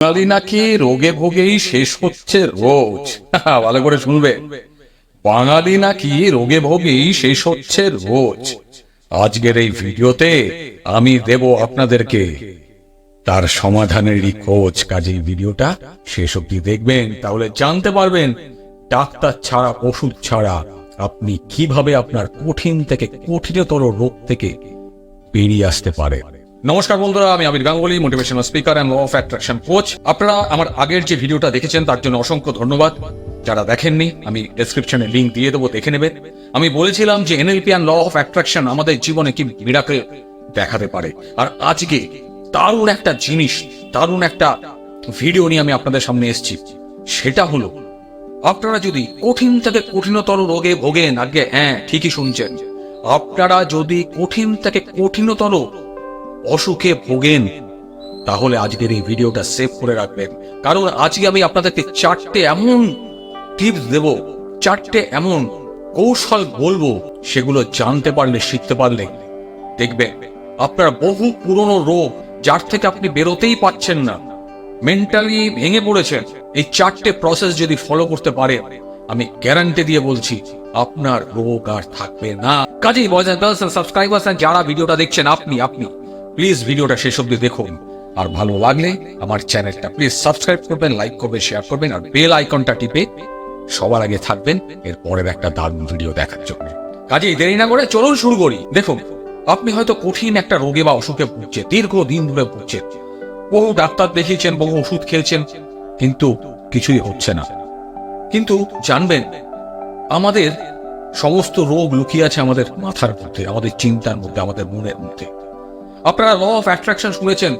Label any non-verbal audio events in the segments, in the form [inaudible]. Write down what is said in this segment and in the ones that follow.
বাঙালি নাকি রোগে ভোগেই শেষ হচ্ছে রোজ? [laughs] ভালো করে শুনবে। বাঙালি নাকি রোগে ভোগেই শেষ হচ্ছে রোজ? আজকের এই ভিডিওতে আমি দেব আপনাদেরকে। তার সমাধানেরই খোঁজ। কাজেই ভিডিওটা শেষ অব্দি দেখবেন, তাহলে জানতে পারবেন ডাক্তার ছাড়া, ওষুধ ছাড়া আপনি কীভাবে আপনার কঠিন থেকে কঠিনতর রোগ থেকে বেরিয়ে আসতে পারে নমস্কার বন্ধুরা, আমি Abir Ganguly motivational speaker and law of attraction coach আপনারা আমার আগের যে ভিডিওটা দেখেছেন, তার জন্য অসংখ্য ধন্যবাদ। যারা দেখেননি, আমি ডেসক্রিপশনে লিঙ্ক দিয়ে দেবো, দেখে নেবেন। আমি বলেছিলাম যে NLP and law of attraction আমাদের জীবনে কি মিরাকেল দেখাতে পারে। আর আজকে দারুণ একটা জিনিস, দারুণ একটা ভিডিও নিয়ে আমি আপনাদের সামনে এসেছি। সেটা হলো, আপনারা যদি কঠিন থেকে কঠিনতর রোগে ভোগেন, আগে হ্যাঁ ঠিকই শুনছেন। আপনারা যদি কঠিন থেকে কঠিনতর অসুখে ভোগেন, তাহলে আজকের এই ভিডিওটা সেভ করে রাখবেন। কারণ আজকে আমি আপনাদেরকে চারটে এমন টিপস দেব, চারটে এমন কৌশল বলব, সেগুলো জানতে পারলে, শিখতে পারলে। দেখবেন, আপনার বহু পুরনো রোগ, যার থেকে আপনি বেরোতেই পাচ্ছেন না মেন্টালি ভেঙে পড়েছেন, এই চারটে প্রসেস যদি ফলো করতে পারে, আমি গ্যারান্টি দিয়ে বলছি, আপনার রোগ আর থাকবে না। কাজেই বয়স সাবস্ক্রাইবার্স যারা ভিডিওটা দেখছেন, আপনি আপনি প্লিজ ভিডিওটা শেষ অব্দি দেখুন আর ভালো লাগলে আমার চ্যানেলটা প্লিজ সাবস্ক্রাইব করবেন, লাইক করবেন, শেয়ার করবেন, আর বেল আইকনটা টিপে সবার আগে থাকবেন। এর পরের একটা দারুণ ভিডিও দেখার জন্য। কাজেই দেরি না করে চলুন শুরু করি। দেখুন, আপনি হয়তো কঠিন একটা রোগে বা অসুখে ভুগছেন দীর্ঘ দিন ধরে ভুগছেন। বহু ডাক্তার দেখিয়েছেন, বহু ওষুধ খেয়েছেন, কিন্তু কিছুই হচ্ছে না। কিন্তু জানবেন, আমাদের সমস্ত রোগ লুকিয়ে আছে আমাদের মাথার মধ্যে, আমাদের চিন্তার মধ্যে, আমাদের মনের মধ্যে। আপনারা ল অফ অ্যাট্রাকশন শুনেছেন।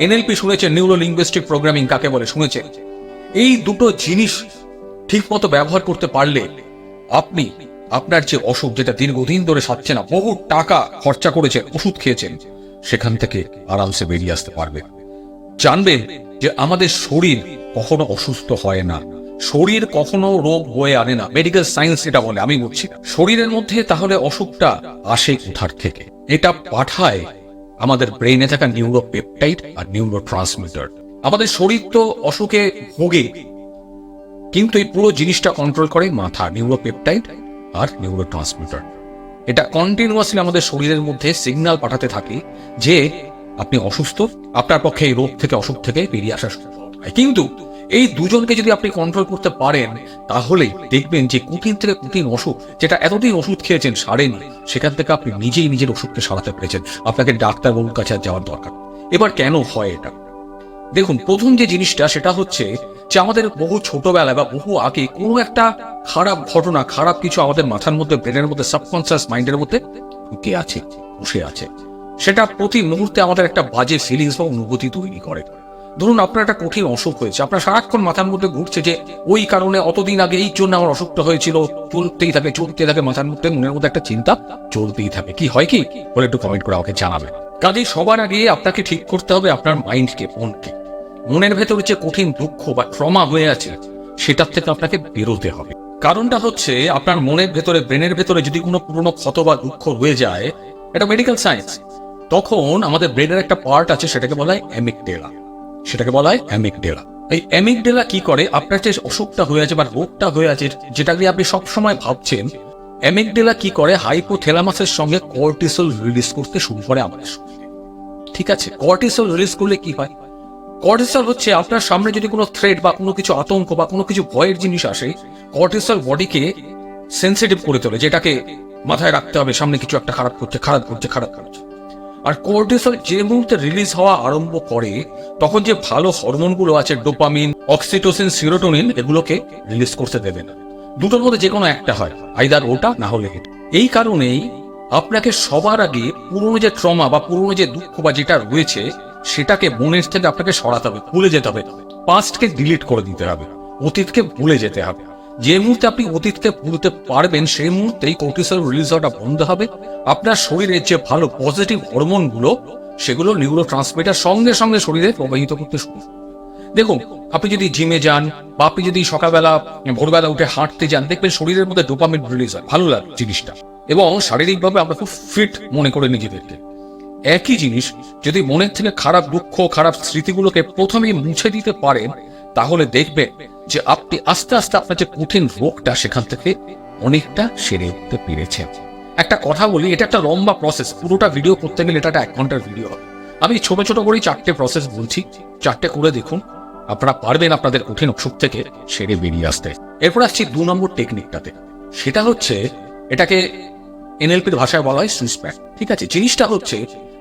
এনএলপি শুনেছেন নিউরো লিঙ্গুইস্টিক প্রোগ্রামিং কাকে বলে শুনেছেন এই দুটো জিনিস ঠিক মতো ব্যবহার করতে পারলে আপনি আপনার যে অসুখ যেটা দীর্ঘদিন ধরে সারছে না, বহু টাকা খরচা করেছেন, ওষুধ খেয়েছেন, সেখান থেকে আরামসে বেরিয়ে আসতে পারবে। জানবেন যে আমাদের শরীর কখনো অসুস্থ হয় না। শরীর কখনো রোগ বয়ে আনে না। মেডিকেল সায়েন্স এটা বলে, আমি বলছি। শরীরের মধ্যে তাহলে অসুখটা আসে কোথার থেকে? এটা পাঠায় আমাদের ব্রেইনে থাকা নিউরো পেপটাইড আর নিউরো ট্রান্সমিটার আমাদের শরীর তো অসুখে ভোগে, কিন্তু এই পুরো জিনিসটা কন্ট্রোল করে মাথা নিউরো পেপটাইড আর নিউরো ট্রান্সমিটার এটা কন্টিনিউয়াসলি আমাদের শরীরের মধ্যে সিগন্যাল পাঠাতে থাকে যে আপনি অসুস্থ, আপনার পক্ষে এই রোগ থেকে, অসুখ থেকে বেরিয়ে আসা কিন্তু এই দুজনকে যদি আপনি কন্ট্রোল করতে পারেন, তাহলেই দেখবেন যে কঠিন থেকে কঠিন অসুখ যেটা এতদিন ওষুধ খেয়েছেন সারেনি সেখান থেকে আপনি নিজেই নিজের অসুখকে সারাতে পেরেছেন। আপনাকে ডাক্তারবাবুর কাছে আর যাওয়ার দরকার এবার কেন হয় এটা? দেখুন, প্রথম যে জিনিসটা, সেটা হচ্ছে যে আমাদের বহু ছোটবেলায় বা বহু আগে কোনো একটা খারাপ ঘটনা, খারাপ কিছু আমাদের মাথার মধ্যে ব্রেনের মধ্যে সাবকনসিয়াস মাইন্ডের মধ্যে ঢুকে আছে, বসে আছে। সেটা প্রতি মুহূর্তে আমাদের একটা বাজে ফিলিংস বা অনুভূতি তৈরি করে। ধরুন আপনার একটা কঠিন অসুখ হয়েছে, আপনার সারাক্ষণ মাথার মধ্যে ঘুরছে যে ওই কারণে অতদিন আগে এই জন্য আমার অসুখটা হয়েছিল। চলতেই থাকে চলতে থাকে, মাথার মধ্যে মনের মধ্যে একটা চিন্তা চলতেই থাকে। কি হয় কি? বলে একটু কমেন্ট করে আমাকে জানাবে কাজেই সবার আগে আপনাকে ঠিক করতে হবে আপনার মাইন্ডকে মনকে। মনের ভেতরে যে কঠিন দুঃখ বা ট্রমা হয়ে আছে, সেটার থেকে আপনাকে বেরোতে হবে। কারণটা হচ্ছে, আপনার মনের ভেতরে, ব্রেনের ভেতরে যদি কোনো পুরনো ক্ষত বা দুঃখ রয়ে যায়, এটা মেডিকেল সায়েন্স তখন আমাদের ব্রেনের একটা পার্ট আছে, সেটাকে বলা হয় অ্যামিকডেলা সেটাকে বলা হয় অ্যামিকডেলা এই অ্যামিকডেলা কি করে? আপনার যে অসুখটা হয়ে আছে বা রোগটা হয়ে আছে, যেটা নিয়ে আপনি সবসময় ভাবছেন অ্যামিকডেলা কি করে? হাইপোথ্যালামাসের সঙ্গে কর্টিসল রিলিজ করতে শুরু করে আমাদের ঠিক আছে? কর্টিসল রিলিজ করলে কি হয়? কর্টিসল হচ্ছে আপনার সামনে যদি কোনো থ্রেড বা কোনো কিছু আতঙ্ক বা কোনো কিছু ভয়ের জিনিস আসে, কর্টিসল বডিকে সেন্সিটিভ করে তোলে, যেটাকে মাথায় রাখতে হবে, সামনে কিছু একটা খারাপ করছে খারাপ করছে খারাপ করছে। আর কর্টিসল যে মুহূর্তে রিলিজ হওয়া আরম্ভ করে, তখন যে ভালো হরমোনগুলো আছে ডোপামিন অক্সিটোসিন সিরোটোনিন এগুলোকে রিলিজ করতে দেবে না। দুটোর মধ্যে যে কোনো একটা হয় আইদার ওটা না হলে এই কারণেই আপনাকে সবার আগে পুরনো যে ট্রমা বা পুরনো যে দুঃখ বা যেটা রয়েছে, সেটাকে মনের থেকে আপনাকে সরাতে হবে, ভুলে যেতে হবে। পাস্টকে ডিলিট করে দিতে হবে, অতীতকে ভুলে যেতে হবে। যে মুহূর্তে আপনি অতীতকে ভুলতে পারবেন, সেই মুহূর্তেই কর্টিসল রিলিজ হওয়াটা বন্ধ হবে। আপনার শরীরের যে ভালো পজিটিভ হরমোনগুলো সেগুলো নিউরো ট্রান্সমিটার সঙ্গে সঙ্গে শরীরে প্রবাহিত করতে শুরু দেখুন, আপনি যদি জিমে যান বা আপনি যদি সকালবেলা, ভোরবেলা উঠে হাঁটতে যান, দেখবেন শরীরের মধ্যে ডোপামিন রিলিজ হয়। ভালো লাগে জিনিসটা। এবং শারীরিকভাবে আমরা খুব ফিট মনে করে নিজেদেরকে। একই জিনিস, যদি মনের থেকে খারাপ দুঃখ, খারাপ স্মৃতিগুলোকে প্রথমেই মুছে দিতে পারেন তাহলে দেখবেন যে আপনি আস্তে আস্তে আপনার যে কঠিন রোগটা সেখান থেকে অনেকটা সেরে উঠতে পেরেছেন একটা কথা বলি, এটা একটা লম্বা প্রসেস পুরোটা ভিডিও করতে গেলে এটা একটা এক ঘণ্টার ভিডিও হবে আমি ছোট ছোট করেই চারটে প্রসেস বলছি। চারটে করে দেখুন, আপনারা পারবেন আপনাদের কঠিন অসুখ থেকে সেরে বেরিয়ে আসতে। এরপর আসছি দু নম্বর টেকনিকটাতে সেটা হচ্ছে এটাকে এনএলপির ভাষায় বলা হয় সুইসপ্যাক ঠিক আছে? জিনিসটা হচ্ছে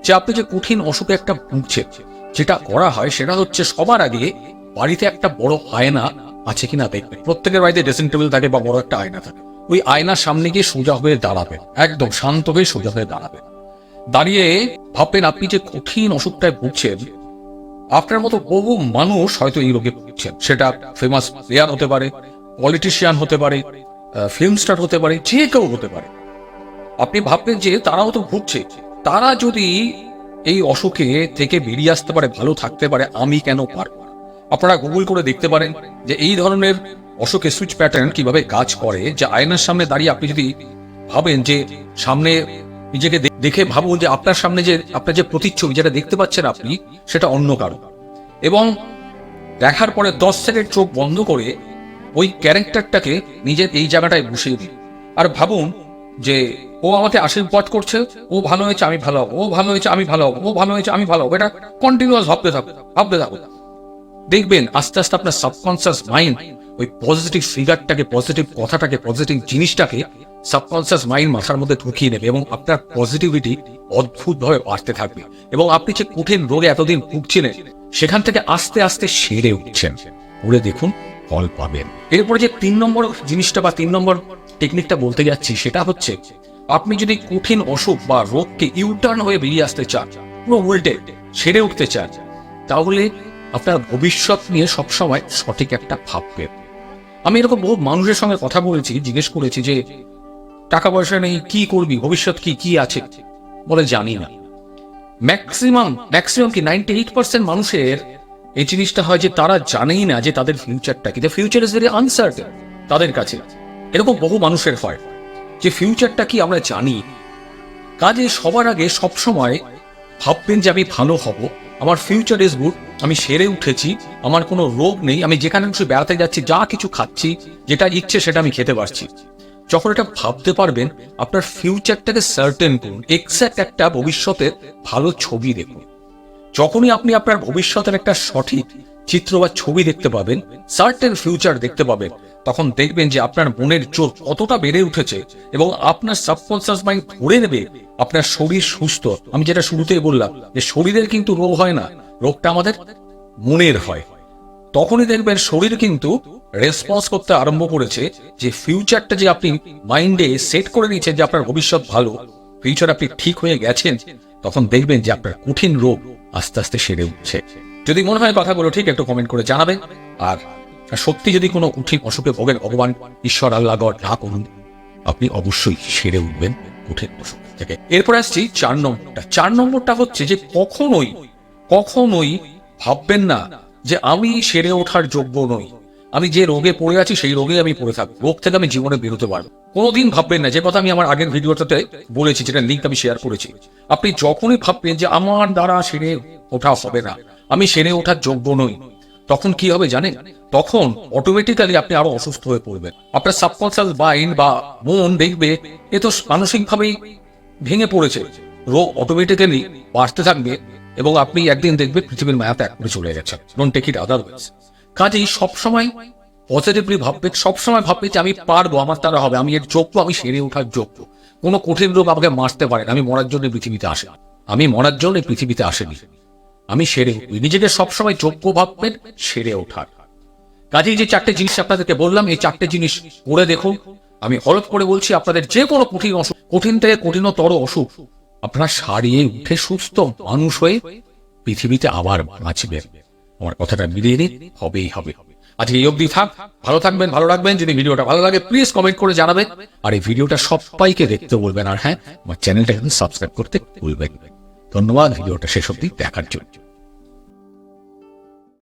যে আপনি যে কঠিন অসুখে একটা ভুগছেন, যেটা করা হয় সেটা হচ্ছে সবার আগে বাড়িতে একটা বড় আয়না আছে কিনা দেখবেন প্রত্যেকের বাড়িতে ড্রেসিং টেবিল থাকে বা বড় একটা আয়না থাকে। ওই আয়নার সামনে গিয়ে সোজা হয়ে দাঁড়াবেন একদম শান্ত হয়ে সোজা হয়ে দাঁড়াবেন দাঁড়িয়ে ভাববেন আপনি যে কঠিন অসুখটায় ভুগছেন, আপনার মতো বহু মানুষ হয়তো এই রোগে ভুগছেন। সেটা ফেমাস প্লেয়ার হতে পারে পলিটিশিয়ান হতে পারে ফিল্ম স্টার হতে পারে, যে কেউ হতে পারে। আপনি ভাববেন যে তারাও তো ভুগছে। তারা যদি এই অসুখে থেকে বেরিয়ে আসতে পারে, ভালো থাকতে পারে, আমি কেন পারব? আপনারা গুগল করে দেখতে পারেন যে এই ধরনের অসুখের সুইচ প্যাটার্ন কীভাবে কাজ করে, যে আয়নার সামনে দাঁড়িয়ে আপনি যদি ভাবেন যে সামনে নিজেকে দেখে ভাবুন যে আপনার সামনে যে আপনার যে প্রতিচ্ছবি যেটা দেখতে পাচ্ছেন আপনি, সেটা অন্য কারও। এবং দেখার পরে দশ সেকেন্ড চোখ বন্ধ করে ওই ক্যারেক্টারটাকে নিজের এই জায়গাটায় বসিয়ে দিন। আর ভাবুন যে ও আমাকে আশীর্বাদ করছে, ও ভালো হয়েছে, আমি ভালো হব, ও ভালো হয়েছে, আমি ভালো হব, ও ভালো হয়েছে, আমি ভালো হব। এটা কন্টিনিউয়াস ভাবতে থাকো ভাবতে থাকো দেখবেন আস্তে আস্তে আপনার সাবকনসিয়াস মাইন্ড ওই পজিটিভ ফিগারটাকে পজিটিভ কথাটাকে পজিটিভ জিনিসটাকে সাবকনসিয়াস মাইন্ড মাথার মধ্যে ঢুকিয়ে নেবে এবং আপনার পজিটিভিটি অদ্ভুতভাবে বাড়তে থাকবে। এবং আপনি যে কঠিন রোগে এতদিন ভুগছিলেন, সেখান থেকে আস্তে আস্তে সেরে উঠছেন। উড়ে দেখুন, ফল পাবেন। এরপরে যে তিন নম্বর জিনিসটা বা তিন নম্বর টেকনিকটা বলতে যাচ্ছি, সেটা হচ্ছে আপনি যদি কঠিন অসুখ বা রোগকে ইউটার্ন হয়ে বেরিয়ে আসতে চান, পুরো উল্টে সেরে উঠতে চান, তাহলে আপনার ভবিষ্যৎ নিয়ে সবসময় সঠিক একটা ভাববেন আমি এরকম বহু মানুষের সঙ্গে কথা বলেছি, জিজ্ঞেস করেছি যে, টাকা পয়সা নেই কি করবি? ভবিষ্যৎ কি কি আছে? বলে জানি না। ম্যাক্সিমাম ম্যাক্সিমাম কি নাইনটি এইট পার্সেন্ট মানুষের এই জিনিসটা হয় যে, তারা জানেই না যে, তাদের ফিউচারটা কি। ফিউচার ইজ ভেরি আনসার্টেন তাদের কাছে। এরকম বহু মানুষের হয় যে ফিউচারটা কি আমরা জানি। কাজে সবার আগে সবসময় ভাববেন যে, আমি ভালো হব। আমার ফিউচার ইজ গুড আমি সেরে উঠেছি, আমার কোনো রোগ নেই, আমি যেখানে খুশি বেড়াতে যাচ্ছি, যা কিছু খাচ্ছি, যেটা ইচ্ছে সেটা আমি খেতে পারছি। যখন এটা ভাবতে পারবেন, আপনার ফিউচারটাকে সার্টেন করুন এক্স্যাক্ট একটা ভবিষ্যতের ভালো ছবি দেখুন। যখনই আপনি আপনার ভবিষ্যতের একটা সঠিক চিত্র বা ছবি দেখতে পাবেন সার্টেন ফিউচার দেখতে পাবেন তখন দেখবেন যে আপনার মনের জোর কতটা বেড়ে উঠেছে এবং আপনার সাবকনসিয়াস মাইন্ড ধরে নেবে আপনার শরীর সুস্থ। আমি যেটা শুরুতেই বললাম যে শরীরের কিন্তু রোগ হয় না, রোগটা আমাদের মনের হয়। তখনই দেখবেন শরীর কিন্তু রেসপন্স করতে আরম্ভ করেছে যে ফিউচারটা যে আপনি মাইন্ডে সেট করে নিয়েছেন যে আপনার ভবিষ্যৎ ভালো ফিউচার আপনি ঠিক হয়ে গেছেন, তখন দেখবেন যে আপনার কঠিন রোগ আস্তে আস্তে সেরে উঠছে। যদি মনে হয় কথাগুলো ঠিক, একটু কমেন্ট করে জানাবেন। আর সত্যি যদি কোনো কঠিন অসুখে ভোগেন ভগবান, ঈশ্বর, আল্লাহ, গড না করুন, আপনি অবশ্যই সেরে উঠবেন কঠিন অসুখ থেকে। এরপর আসছি চার নম্বরটা। চার নম্বরটা হচ্ছে যে কখনোই কখনোই ভাববেন না যে আমি সেরে ওঠার যোগ্য নই। আমি যে রোগে পড়ে আছি সেই রোগে আমি পড়ে থাকব। রোগ থেকে আমি জীবনে বেরোতে পারব। কোনোদিন ভাববেন না, যে কথা আমি আমার আগের ভিডিওটাতে বলেছি, যেটা লিঙ্ক আমি শেয়ার করেছি। আপনি যখনই ভাববেন যে আমার দ্বারা সেরে ওঠা হবে না, আমি সেরে ওঠার যোগ্য নই। তখন কি হবে জানেন? তখন অটোমেটিক্যালি আপনি আরও অসুস্থ হয়ে পড়বেন। আপনার সাবকনসিয়াস মাইন্ড বা মন দেখবে, এ তো মানসিকভাবেই ভেঙে পড়েছে। রোগ অটোমেটিক্যালি বাড়তে থাকবে এবং আপনি একদিন দেখবেন পৃথিবীর মায়া ত্যাগ করে চলে গেছেন। ডোন্ট টেক ইট আদারওয়াইজ কাজেই সবসময় পজিটিভলি ভাববে, সবসময় ভাববে যে আমি পারব, আমার দ্বারা হবে, আমি এর যোগ্য, আমি সেরে ওঠার যোগ্য। কোনো কঠিন রোগ আমাকে মারতে পারে আমি মরার জন্য পৃথিবীতে আসি। আমি মরার জন্য পৃথিবীতে আসেনি। আমি সেরে উঠবি নিজেকে সবসময় যোগ্য ভাববেন, সেরে ওঠার। কাজেই যে চারটে জিনিস আপনাদেরকে বললাম, এই চারটে জিনিস করে দেখুন। আমি হলফ করে বলছি, আপনাদের যে কোনো কঠিন অসুখ কঠিন থেকে কঠিনতর অসুখ, আপনারা সারিয়ে উঠে সুস্থ মানুষ হয়ে পৃথিবীতে আবার বাঁচবেন। আমার কথাটা মিলিয়ে নিন, হবেই হবে। আজকে এই অবধি থাক, ভালো থাকবেন, ভালো রাখবেন। যদি ভিডিওটা ভালো লাগে প্লিজ কমেন্ট করে জানাবেন। আর এই ভিডিওটা সবাইকে দেখতে বলবেন। আর হ্যাঁ আমার চ্যানেলটা কিন্তু সাবস্ক্রাইব করতে ভুলবেন। ধন্যবাদ ভিডিওটা শেষ অব্দি দেখার জন্য।